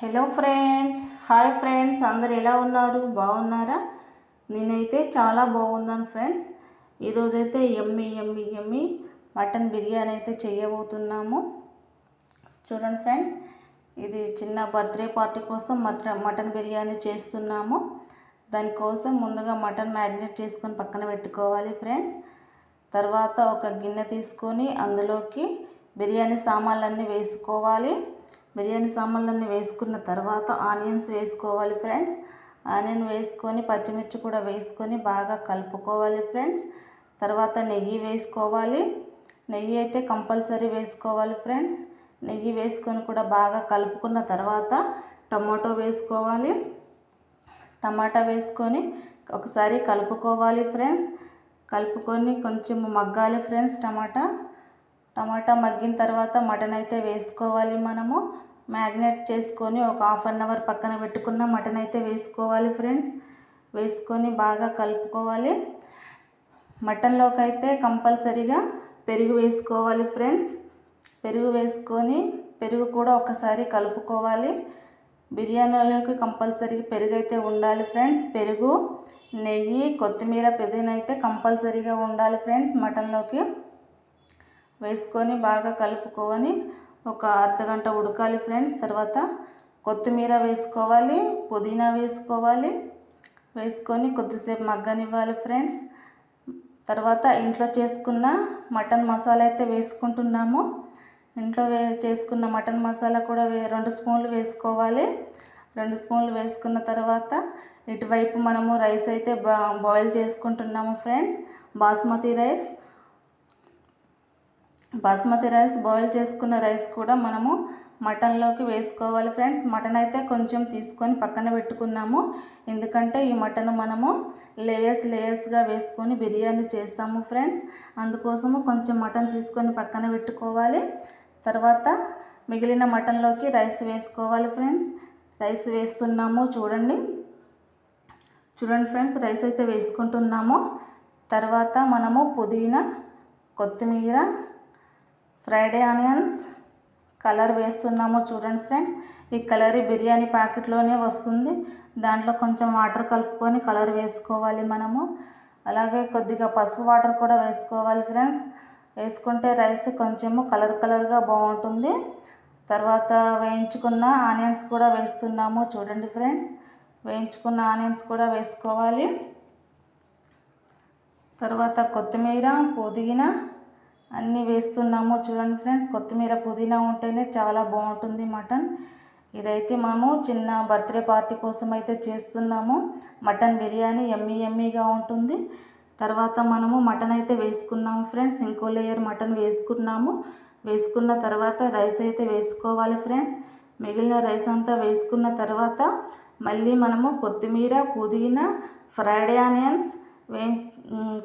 Hello friends hi friends అందరు ఎలా ఉన్నారు? బాగున్నారా? నేనైతే చాలా బాగున్నాను ఫ్రెండ్స్ ఈరోజైతే ఎమ్మి ఎమ్మి ఎమ్మి మటన్ బిర్యానీ అయితే చేయబోతున్నాము. చూడండి ఫ్రెండ్స్ ఇది చిన్న బర్త్డే పార్టీ కోసం మటన్ మటన్ బిర్యానీ చేస్తున్నాము. దానికోసం ముందుగా మటన్ మ్యారినేట్ చేసుకొని పక్కన పెట్టుకోవాలి ఫ్రెండ్స్ తర్వాత ఒక గిన్నె తీసుకొని అందులోకి బిర్యానీ సామాన్లన్నీ వేసుకోవాలి. బిర్యానీ సామాన్లన్నీ వేసుకున్న తర్వాత ఆనియన్స్ వేసుకోవాలి ఫ్రెండ్స్. ఆనియన్ వేసుకొని పచ్చిమిర్చి కూడా వేసుకొని బాగా కలుపుకోవాలి ఫ్రెండ్స్. తర్వాత నెయ్యి వేసుకోవాలి. నెయ్యి అయితే కంపల్సరీ వేసుకోవాలి ఫ్రెండ్స్. నెయ్యి వేసుకొని కూడా బాగా కలుపుకున్న తర్వాత టమాటో వేసుకోవాలి. టమాటా వేసుకొని ఒకసారి కలుపుకోవాలి ఫ్రెండ్స్. కలుపుకొని కొంచెం మగ్గాలి ఫ్రెండ్స్ టమాటా. టమాటా మగ్గిన తర్వాత మటన్ అయితే వేసుకోవాలి మనము. మ్యాగ్నేట్ చేసుకొని ఒక హాఫ్ అన్ అవర్ పక్కన పెట్టుకున్న మటన్ అయితే వేసుకోవాలి ఫ్రెండ్స్. వేసుకొని బాగా కలుపుకోవాలి. మటన్లోకి అయితే కంపల్సరీగా పెరుగు వేసుకోవాలి ఫ్రెండ్స్. పెరుగు వేసుకొని పెరుగు కూడా ఒకసారి కలుపుకోవాలి. బిర్యానీలోకి కంపల్సరీ పెరుగు అయితే ఉండాలి ఫ్రెండ్స్. పెరుగు నెయ్యి కొత్తిమీర పుదీనా అయితే కంపల్సరీగా ఉండాలి ఫ్రెండ్స్ మటన్లోకి. వేసుకొని బాగా కలుపుకొని ఒక అర్ధగంట ఉడకాలి ఫ్రెండ్స్. తర్వాత కొత్తిమీర వేసుకోవాలి పుదీనా వేసుకోవాలి. వేసుకొని కొద్దిసేపు మగ్గనివ్వాలి ఫ్రెండ్స్. తర్వాత ఇంట్లో చేసుకున్న మటన్ మసాలా అయితే వేసుకుంటున్నాము. ఇంట్లో వే చేసుకున్న మటన్ మసాలా కూడా వే రెండు స్పూన్లు వేసుకోవాలి. రెండు స్పూన్లు వేసుకున్న తర్వాత ఇటువైపు మనము రైస్ అయితే బా బాయిల్ చేసుకుంటున్నాము friends. Basmati rice basmati rice boil చేసుకున్న రైస్ కూడా మనము మటన్లోకి వేసుకోవాలి ఫ్రెండ్స్. మటన్ అయితే కొంచెం తీసుకొని పక్కన పెట్టుకున్నాము. ఎందుకంటే ఈ మటన్ మనము లేయర్స్ లేయర్స్గా వేసుకొని బిర్యానీ చేస్తాము ఫ్రెండ్స్. అందుకోసము కొంచెం మటన్ తీసుకొని పక్కన పెట్టుకోవాలి. తర్వాత మిగిలిన మటన్లోకి రైస్ వేసుకోవాలి ఫ్రెండ్స్. రైస్ వేస్తున్నాము చూడండి. చూడండి ఫ్రెండ్స్ రైస్ అయితే వేసుకుంటున్నాము. తర్వాత మనము పుదీనా కొత్తిమీర ఫ్రైడే ఆనియన్స్ కలర్ వేస్తున్నాము చూడండి ఫ్రెండ్స్. ఈ కలర్ బిర్యానీ ప్యాకెట్లోనే వస్తుంది. దాంట్లో కొంచెం వాటర్ కలుపుకొని కలర్ వేసుకోవాలి మనము. అలాగే కొద్దిగా పసుపు వాటర్ కూడా వేసుకోవాలి ఫ్రెండ్స్. వేసుకుంటే రైస్ కొంచెము కలర్ కలర్గా బాగుంటుంది. తర్వాత వేయించుకున్న ఆనియన్స్ కూడా వేస్తున్నాము చూడండి ఫ్రెండ్స్. వేయించుకున్న ఆనియన్స్ కూడా వేసుకోవాలి. తర్వాత కొత్తిమీర పుదీనా అన్నీ వేస్తున్నాము. చూడండి ఫ్రెండ్స్ కొత్తిమీర పుదీనా ఉంటేనే చాలా బాగుంటుంది మటన్. ఇదైతే మనము చిన్న బర్త్డే పార్టీ కోసం అయితే చేస్తున్నాము. మటన్ బిర్యానీ ఎమ్మీ ఎమ్మీగా ఉంటుంది. తర్వాత మనము మటన్ అయితే వేసుకున్నాము ఫ్రెండ్స్. ఇంకో లేయర్ మటన్ వేసుకున్నాము. వేసుకున్న తర్వాత రైస్ అయితే వేసుకోవాలి ఫ్రెండ్స్. మిగిలిన రైస్ అంతా వేసుకున్న తర్వాత మళ్ళీ మనము కొత్తిమీర పుదీనా ఫ్రైడ్ ఆనియన్స్ వే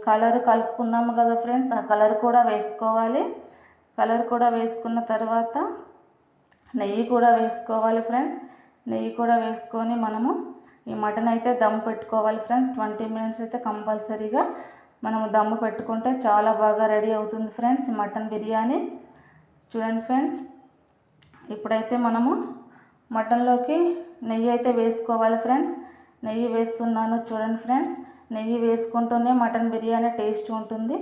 కలర్ కలుపుకున్నాము కదా ఫ్రెండ్స్ ఆ కలర్ కూడా వేసుకోవాలి. కలర్ కూడా వేసుకున్న తర్వాత నెయ్యి కూడా వేసుకోవాలి ఫ్రెండ్స్. నెయ్యి కూడా వేసుకొని మనము ఈ మటన్ అయితే దమ్ పెట్టుకోవాలి ఫ్రెండ్స్. ట్వంటీ మినిట్స్ అయితే కంపల్సరీగా మనము దమ్ము పెట్టుకుంటే చాలా బాగా రెడీ అవుతుంది ఫ్రెండ్స్ మటన్ బిర్యానీ. చూడండి ఫ్రెండ్స్ ఇప్పుడైతే మనము మటన్లోకి నెయ్యి అయితే వేసుకోవాలి ఫ్రెండ్స్. నెయ్యి వేస్తున్నాను చూడండి ఫ్రెండ్స్. నెయ్యి వేసుకుంటూనే మటన్ బిర్యానీ టేస్ట్ ఉంటుంది.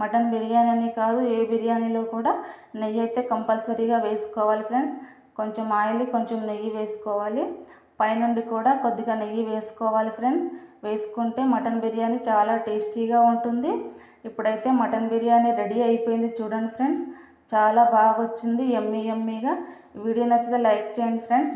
మటన్ బిర్యానీ అని కాదు ఏ బిర్యానీలో కూడా నెయ్యి అయితే కంపల్సరీగా వేసుకోవాలి ఫ్రెండ్స్. కొంచెం ఆయిల్ కొంచెం నెయ్యి వేసుకోవాలి. పైనుండి కూడా కొద్దిగా నెయ్యి వేసుకోవాలి ఫ్రెండ్స్. వేసుకుంటే మటన్ బిర్యానీ చాలా టేస్టీగా ఉంటుంది. ఇప్పుడైతే మటన్ బిర్యానీ రెడీ అయిపోయింది చూడండి ఫ్రెండ్స్. చాలా బాగా వచ్చింది ఎమ్మీ ఎమ్మీగా. వీడియో నచ్చితే లైక్ చేయండి ఫ్రెండ్స్.